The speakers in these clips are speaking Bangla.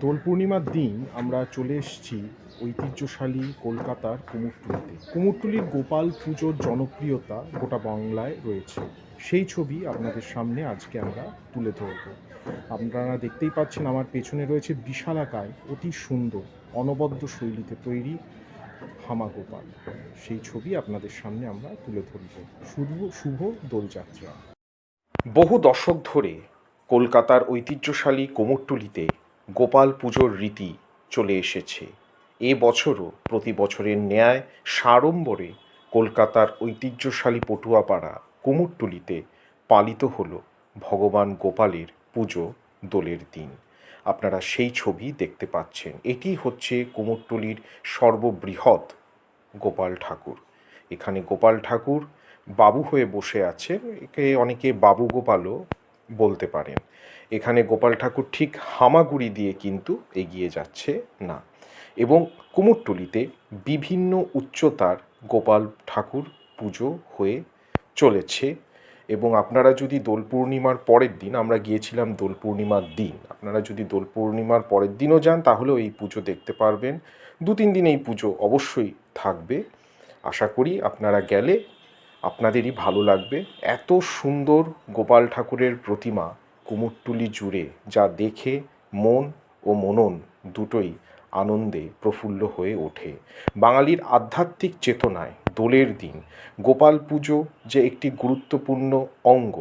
দোল পূর্ণিমার দিন আমরা চলে এসেছি ঐতিহ্যশালী কলকাতার কুমোরটুলিতে। কুমোরটুলির গোপাল পুজোর জনপ্রিয়তা গোটা বাংলায় রয়েছে। সেই ছবি আপনাদের সামনে আজকে আমরা তুলে ধরব। আপনারা দেখতেই পাচ্ছেন আমার পেছনে রয়েছে বিশালাকায় অতি সুন্দর, অনবদ্য শৈলীতে তৈরি হামা গোপাল। সেই ছবি আপনাদের সামনে আমরা তুলে ধরব। শুভ শুভ দোলযাত্রা। বহু দশক ধরে কলকাতার ঐতিহ্যশালী কোমরটুলিতে গোপাল পুজোর রীতি চলে এসেছে। এ বছরও প্রতি বছরের ন্যায় সাড়ম্বরে কলকাতার ঐতিহ্যশালী পটুয়াপাড়া কুমোরটুলিতে পালিত হল ভগবান গোপালের পুজো দোলের দিন। আপনারা সেই ছবি দেখতে পাচ্ছেন। এটি হচ্ছে কুমোরটুলির সর্ববৃহৎ গোপাল ঠাকুর। এখানে গোপাল ঠাকুর বাবু হয়ে বসে আছেন। একে অনেকে বাবু গোপালও বলতে পারেন। এখানে গোপাল ঠাকুর ঠিক হামাগুড়ি দিয়ে কিন্তু এগিয়ে যাচ্ছে না এবং কুমোরটুলিতে বিভিন্ন উচ্চতার গোপাল ঠাকুর পুজো হয়ে চলেছে এবং আপনারা যদি দোল পূর্ণিমার পরের দিন, আমরা গিয়েছিলাম দোল পূর্ণিমার দিন, আপনারা যদি দোল পূর্ণিমার পরের দিনও যান, তাহলেও এই পুজো দেখতে পারবেন। দু তিন দিন এই পুজো অবশ্যই থাকবে। আশা করি আপনারা গেলে আপনাদেরই ভালো লাগবে। এত সুন্দর গোপাল ঠাকুরের প্রতিমা কুমোরটুলি জুড়ে, যা দেখে মন ও মনন দুটোই আনন্দে প্রফুল্ল হয়ে ওঠে। বাঙালির আধ্যাত্মিক চেতনায় দোলের দিন। গোপাল পুজো যে একটি গুরুত্বপূর্ণ অঙ্গ,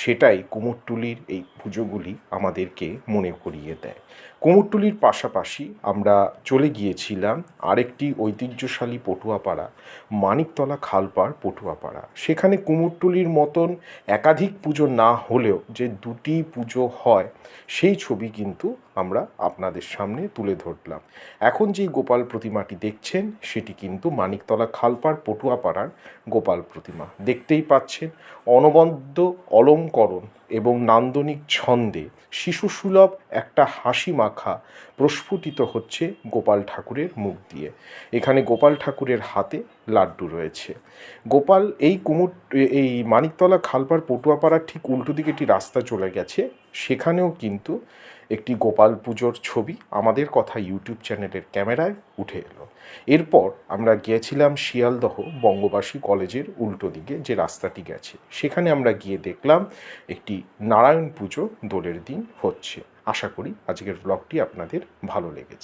সেটাই কুমোরটুলির এই পুজোগুলি আমাদেরকে মনে করিয়ে দেয়। কুমোরটুলির পাশাপাশি আমরা চলে গিয়েছিলাম আরেকটি ঐতিহ্যশালী পটুয়াপাড়া, মানিকতলা খালপাড় পটুয়াপাড়া। সেখানে কুমোরটুলির মতন একাধিক পুজো না হলেও যে দুটি পুজো হয়, সেই ছবি কিন্তু আমরা আপনাদের সামনে তুলে ধরলাম। এখন যেই গোপাল প্রতিমাটি দেখছেন, সেটি কিন্তু মানিকতলা খালপাড় পটুয়াপাড়ার গোপাল প্রতিমা। দেখতেই পাচ্ছেন অনবদ্য অলঙ্করণ এবং নান্দনিক ছন্দে শিশুসুলভ একটা হাসি মাখা প্রস্ফুটিত হচ্ছে গোপাল ঠাকুরের মুখ দিয়ে। এখানে গোপাল ঠাকুরের হাতে লাড্ডু রয়েছে। গোপাল এই কুমুর এই মানিকতলা খালপাড় পটুয়াপাড়ার ঠিক উল্টো দিকে একটি রাস্তা চলে গেছে। সেখানেও কিন্তু একটি গোপাল পুজোর ছবি আমাদের কথা ইউটিউব চ্যানেলের ক্যামেরায় উঠে এলো। এরপর আমরা গিয়েছিলাম শিয়ালদহ বঙ্গবাসী কলেজের উল্টো দিকে যে রাস্তাটি গেছে। সেখানে আমরা গিয়ে দেখলাম একটি নারায়ণ পুজো দোলের দিন হচ্ছে। আশা করি আজকের ব্লগটি আপনাদের ভালো লেগেছে।